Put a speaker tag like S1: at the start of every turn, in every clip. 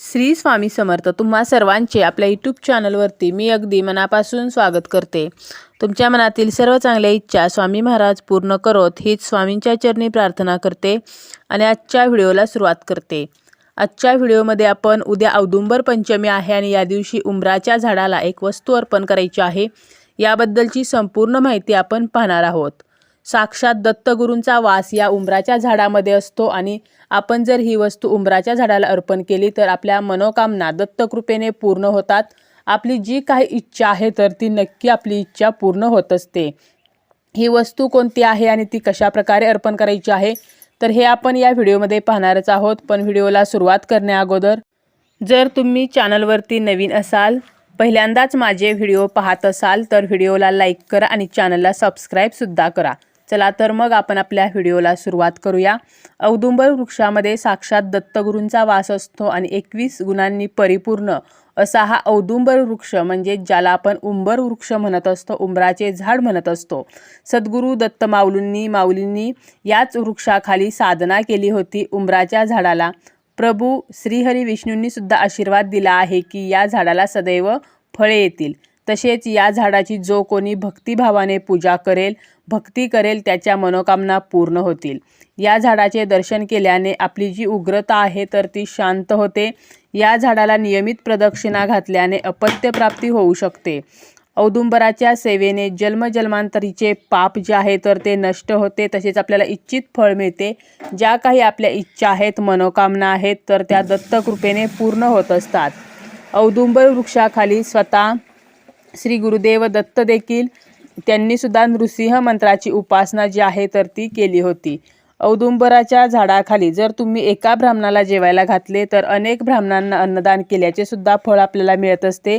S1: श्री स्वामी समर्थ तुम्हा सर्वांचे आपल्या यूट्यूब चॅनलवरती मी अगदी मनापासून स्वागत करते. तुमच्या मनातील सर्व चांगल्या इच्छा स्वामी महाराज पूर्ण करोत हीच स्वामींच्या चरणी प्रार्थना करते आणि आजच्या व्हिडिओला सुरुवात करते. आजच्या व्हिडिओमध्ये आपण उद्या औदुंबर पंचमी आहे आणि या दिवशी उंबराच्या झाडाला एक वस्तू अर्पण करायची आहे. याबद्दलची संपूर्ण माहिती आपण पाहणार आहोत. साक्षात दत्तगुरूंचा वास या उंबराच्या झाडामध्ये असतो आणि आपण जर ही वस्तू उंबराच्या झाडाला अर्पण केली तर आपल्या मनोकामना दत्तकृपेने पूर्ण होतात. आपली जी काही इच्छा आहे तर ती नक्की आपली इच्छा पूर्ण होत असते. ही वस्तू कोणती आहे आणि ती कशा प्रकारे अर्पण करायची आहे? तर हे आपण या व्हिडिओमध्ये पाहणारच आहोत. पण व्हिडिओला सुरुवात करण्या अगोदर जर तुम्ही चॅनलवरती नवीन असाल पहिल्यांदाच माझे व्हिडिओ पाहत असाल तर व्हिडिओला लाईक करा आणि चॅनलला सबस्क्राईबसुद्धा करा. चला तर मग आपण आपल्या व्हिडिओला सुरुवात करूया. औदुंबर वृक्षामध्ये साक्षात दत्तगुरूंचा वास असतो आणि एकवीस गुणांनी परिपूर्ण असा हा औदुंबर वृक्ष म्हणजे ज्याला आपण उंबर वृक्ष म्हणत असतो उंबराचे झाड म्हणत असतो. सद्गुरू दत्त माऊलींनी माऊलींनी याच वृक्षाखाली साधना केली होती उंबराच्या झाडाला. प्रभू श्रीहरी विष्णूंनी सुद्धा आशीर्वाद दिला आहे की या झाडाला सदैव फळे येतील. तसेच या झाडाची जो कोणी भक्तिभावाने पूजा करेल भक्ती करेल त्याच्या मनोकामना पूर्ण होतील. या झाडाचे दर्शन केल्याने आपली जी उग्रता आहे तर ती शांत होते. या झाडाला नियमित प्रदक्षिणा घातल्याने अपत्यप्राप्ती होऊ शकते. औदुंबराच्या सेवेने जन्मजन्मांतरीचे पाप जे आहे तर ते नष्ट होते. तसेच आपल्याला इच्छित फळ मिळते. ज्या काही आपल्या इच्छा आहेत मनोकामना आहेत तर त्या दत्तकृपेने पूर्ण होत असतात. औदुंबर वृक्षाखाली स्वतः श्री गुरुदेव दत्त देखील त्यांनी सुद्धा नृसिंह मंत्राची उपासना जी आहे तर ती केली होती. औदुंबराच्या झाडाखाली जर तुम्ही एका ब्राह्मणाला जेवायला घातले तर अनेक ब्राह्मणांना अन्नदान केल्याचे सुद्धा फळ आपल्याला मिळत असते.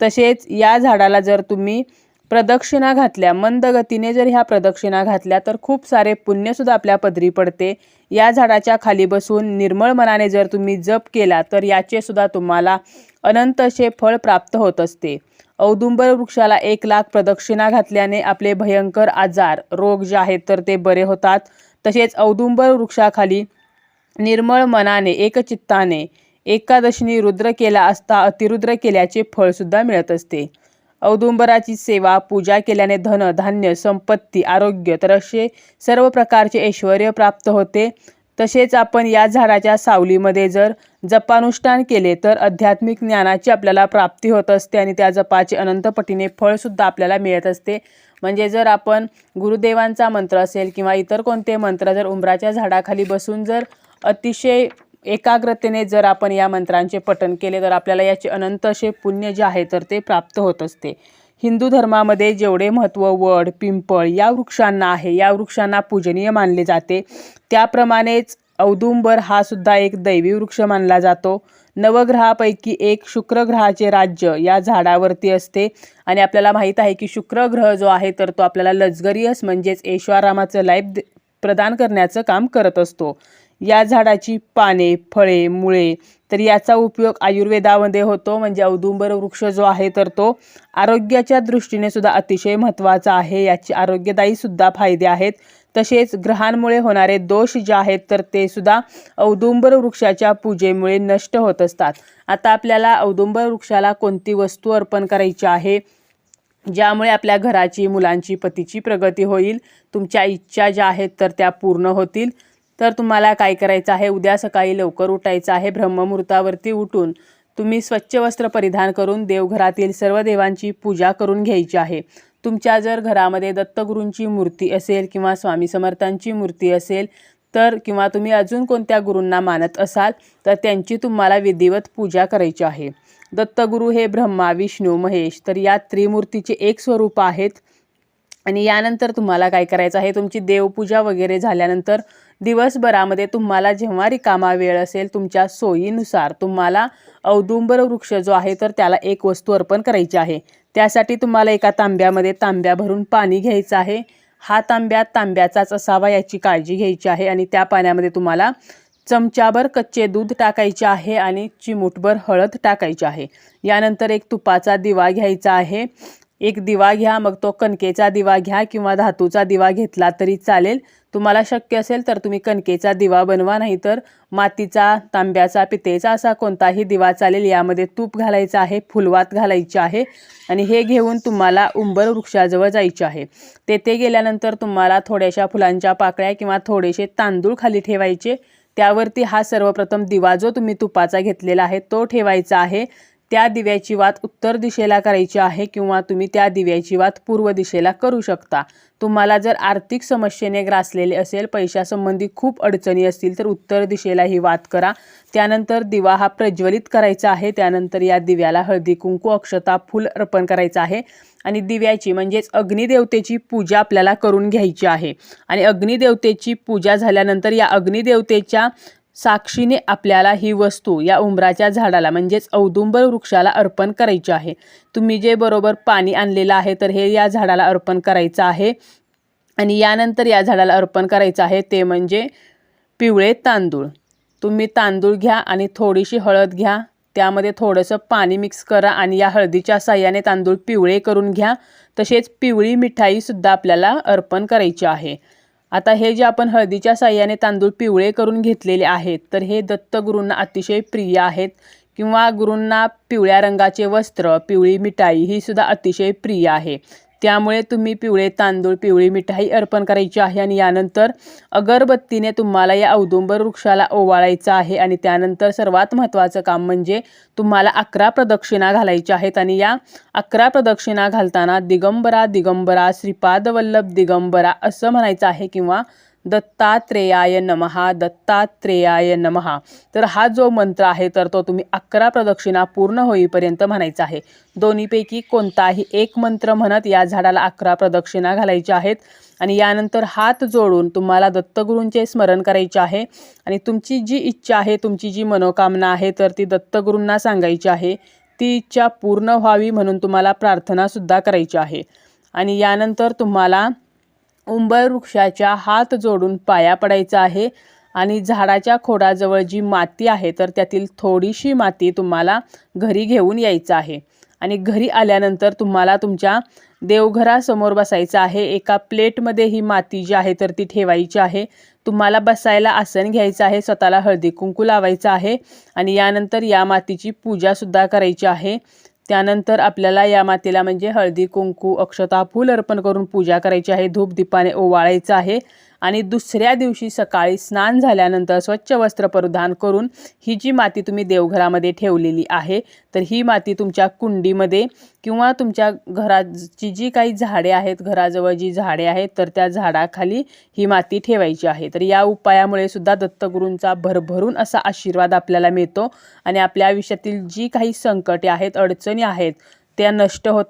S1: तसेच या झाडाला जर तुम्ही प्रदक्षिणा घातल्या. मंद गतीने जर ह्या प्रदक्षिणा घातल्या तर खूप सारे पुण्यसुद्धा आपल्या पदरी पडते. या झाडाच्या खाली बसून निर्मळ मनाने जर तुम्ही जप केला तर याचे सुद्धा तुम्हाला अनंत असे फळ प्राप्त होत असते. औदुंबर वृक्षाला एक लाख प्रदक्षिणा घातल्याने आपले भयंकर आजार रोग जे आहेत तर ते बरे होतात. तसेच औदुंबर वृक्षाखाली निर्मळ मनाने एकचित्ताने एकादशीने रुद्र केला असता अतिरुद्र केल्याचे फळसुद्धा मिळत असते. औदुंबराची सेवा पूजा केल्याने धन धान्य संपत्ती आरोग्य तर असे सर्व प्रकारचे ऐश्वर प्राप्त होते. तसेच आपण या झाडाच्या सावलीमध्ये जर जपानुष्ठान केले तर आध्यात्मिक ज्ञानाची आपल्याला प्राप्ती होत असते आणि त्या जपाचे अनंतपटीने फळसुद्धा आपल्याला मिळत असते. म्हणजे जर आपण गुरुदेवांचा मंत्र असेल किंवा इतर कोणते मंत्र जर उंबराच्या झाडाखाली बसून जर अतिशय एकाग्रतेने जर आपण या मंत्रांचे पठन केले तर आपल्याला याचे अनंत असे पुण्य जे आहे तर ते प्राप्त होत असते. हिंदू धर्मामध्ये जेवढे महत्त्व वड पिंपळ या वृक्षांना आहे या वृक्षांना पूजनीय मानले जाते. त्याप्रमाणेच औदुंबर हा सुद्धा एक दैवी वृक्ष मानला जातो. नवग्रहापैकी एक शुक्र ग्रहाचे राज्य या झाडावरती असते. आणि आपल्याला माहीत आहे की शुक्र ग्रह जो आहे तर तो आपल्याला लजगरियस म्हणजेच ऐश्वरामाचं लाईफ प्रदान करण्याचं काम करत असतो. या झाडाची पाने फळे मुळे तर याचा उपयोग आयुर्वेदामध्ये होतो. म्हणजे औदुंबर वृक्ष जो आहे तर तो आरोग्याच्या दृष्टीने सुद्धा अतिशय महत्त्वाचा आहे. याचे आरोग्यदायी सुद्धा फायदे आहेत. तसेच ग्रहांमुळे होणारे दोष जे आहेत तर ते सुद्धा औदुंबर वृक्षाच्या पूजेमुळे नष्ट होत असतात. आता आपल्याला औदुंबर वृक्षाला कोणती वस्तू अर्पण करायची आहे? ज्यामुळे आपल्या घराची मुलांची पतीची प्रगती होईल. तुमच्या इच्छा ज्या आहेत तर त्या पूर्ण होतील. तर तुम्हाला काय करायचं आहे? उद्या सकाळी लवकर उठायचं आहे. ब्रह्ममुहूर्तावरती उठून तुम्ही स्वच्छ वस्त्र परिधान करून देवघरातील सर्व देवांची पूजा करून घ्यायची आहे. तुमच्या जर घरामध्ये दत्तगुरूंची मूर्ती असेल किंवा स्वामी समर्थांची मूर्ती असेल तर किंवा तुम्ही अजून कोणत्या गुरूंना मानत असाल तर त्यांची तुम्हाला विधिवत पूजा करायची आहे. दत्तगुरू हे ब्रह्मा विष्णू महेश तर या त्रिमूर्तीचे एक स्वरूप आहेत. आणि यानंतर तुम्हाला काय करायचं आहे? तुमची देवपूजा वगैरे झाल्यानंतर दिवसभरामध्ये तुम्हाला जेव्हा रिकामा वेळ असेल तुमच्या सोयीनुसार तुम्हाला औदुंबर वृक्ष जो आहे तर त्याला एक वस्तू अर्पण करायची आहे. त्यासाठी तुम्हाला एका तांब्यामध्ये तांब्या भरून पाणी घ्यायचं आहे. हा तांब्या तांब्याचाच असावा याची काळजी घ्यायची आहे आणि त्या पाण्यामध्ये तुम्हाला चमचाभर कच्चे दूध टाकायचे आहे आणि चिमूटभर हळद टाकायची आहे. यानंतर एक तुपाचा दिवा घ्यायचा आहे. एक दिवा घ्या मग तो कणकेचा दिवा घ्या किंवा धातूचा दिवा घेतला तरी चालेल. तुम्हाला शक्य असेल तर तुम्ही कणकेचा दिवा बनवा नाही तर मातीचा तांब्याचा पितेचा असा कोणताही दिवा चालेल. यामध्ये तूप घालायचं आहे फुलवात घालायची आहे आणि हे घेऊन तुम्हाला उंबर वृक्षाजवळ जायचे आहे. तेथे गेल्यानंतर तुम्हाला थोड्याशा फुलांच्या पाकळ्या किंवा थोडेसे तांदूळ खाली ठेवायचे. त्यावरती हा सर्वप्रथम दिवा जो तुम्ही तुपाचा घेतलेला आहे तो ठेवायचा आहे. त्या दिव्याची वात उत्तर दिशेला करायची आहे किंवा तुम्ही त्या दिव्याची वात पूर्व दिशेला करू शकता. तुम्हाला जर आर्थिक समस्येने ग्रासलेले असेल पैशासंबंधी खूप अडचणी असतील तर उत्तर दिशेला ही वात करा. त्यानंतर दिवा हा प्रज्वलित करायचा आहे. त्यानंतर या दिव्याला हळदी कुंकू अक्षता फूल अर्पण करायचं आहे. आणि दिव्याची म्हणजेच अग्निदेवतेची पूजा आपल्याला करून घ्यायची आहे. आणि अग्निदेवतेची पूजा झाल्यानंतर या अग्निदेवतेच्या साक्षीने आपल्याला ही वस्तू या उंबराच्या झाडाला म्हणजेच औदुंबर वृक्षाला अर्पण करायची आहे. तुम्ही जे बरोबर पाणी आणलेलं आहे तर हे या झाडाला अर्पण करायचं आहे. आणि यानंतर या झाडाला अर्पण करायचं आहे ते म्हणजे पिवळे तांदूळ. तुम्ही तांदूळ घ्या आणि थोडीशी हळद घ्या. त्यामध्ये थोडंसं पाणी मिक्स करा आणि या हळदीच्या साह्याने तांदूळ पिवळे करून घ्या. तसेच पिवळी मिठाईसुद्धा आपल्याला अर्पण करायची आहे. आता हे जे आपण हळदीच्या साह्याने तांदूळ पिवळे करून घेतलेले आहेत तर हे दत्तगुरूंना अतिशय प्रिय आहेत किंवा गुरूंना पिवळ्या रंगाचे वस्त्र पिवळी मिठाई ही सुद्धा अतिशय प्रिय आहे. त्यामुळे तुम्ही पिवळे तांदूळ पिवळी मिठाई अर्पण करायची आहे आणि यानंतर अगरबत्तीने तुम्हाला या औदुंबर वृक्षाला ओवाळायचं आहे आणि त्यानंतर सर्वात महत्त्वाचं काम म्हणजे तुम्हाला अकरा प्रदक्षिणा घालायच्या आहेत आणि या अकरा प्रदक्षिणा घालताना दिगंबरा दिगंबरा श्रीपादवल्लभ दिगंबरा असं म्हणायचं आहे किंवा दत्तात्रेयाय नमहा दत्तात्रेयाय नमहा तर हा जो मंत्र आहे तर तो तुम्ही अकरा प्रदक्षिणा पूर्ण होईपर्यंत म्हणायचा आहे. दोन्हीपैकी कोणताही एक मंत्र म्हणत या झाडाला अकरा प्रदक्षिणा घालायच्या आहेत. आणि यानंतर हात जोडून तुम्हाला दत्तगुरूंचे स्मरण करायचे आहे. आणि तुमची जी इच्छा आहे तुमची जी मनोकामना आहे तर ती दत्तगुरूंना सांगायची आहे. ती इच्छा पूर्ण व्हावी म्हणून तुम्हाला प्रार्थनासुद्धा करायची आहे. आणि यानंतर तुम्हाला उंबर वृक्षाच्या हात जोडून पाया पडायचा आहे आणि झाडाच्या खोडाजवळ जी माती आहे तर त्यातील थोडीशी माती तुम्हाला घरी घेऊन यायचं आहे. आणि घरी आल्यानंतर तुम्हाला तुमच्या देवघरासमोर बसायचं आहे. एका प्लेटमध्ये ही माती जी आहे तर ती ठेवायची आहे. तुम्हाला बसायला आसन घ्यायचं आहे स्वतःला हळदी कुंकू लावायचं आहे आणि यानंतर या मातीची पूजासुद्धा करायची आहे. त्यानंतर आपल्याला या मातेला म्हणजे हळदी कुंकू अक्षता फूल अर्पण करून पूजा करायची आहे. धूप दीपाने ओवाळायचं आहे. आणि दुसऱ्या दिवशी सकाळी स्नान झाल्यानंतर स्वच्छ वस्त्र परिधान करून ही जी माती तुम्ही देवघरामध्ये ठेवलेली आहे तर ही माती तुमच्या कुंडीमध्ये किंवा तुमच्या घराची जी काही झाडे आहेत घराजवळ जी झाडे आहेत तर त्या झाडाखाली ही माती ठेवायची आहे. तर या उपायामुळे सुद्धा दत्तगुरूंचा भरभरून असा आशीर्वाद आपल्याला मिळतो आणि आपल्या आयुष्यातील जी काही संकटे आहेत अडचणी आहेत त्या नष्ट होतात.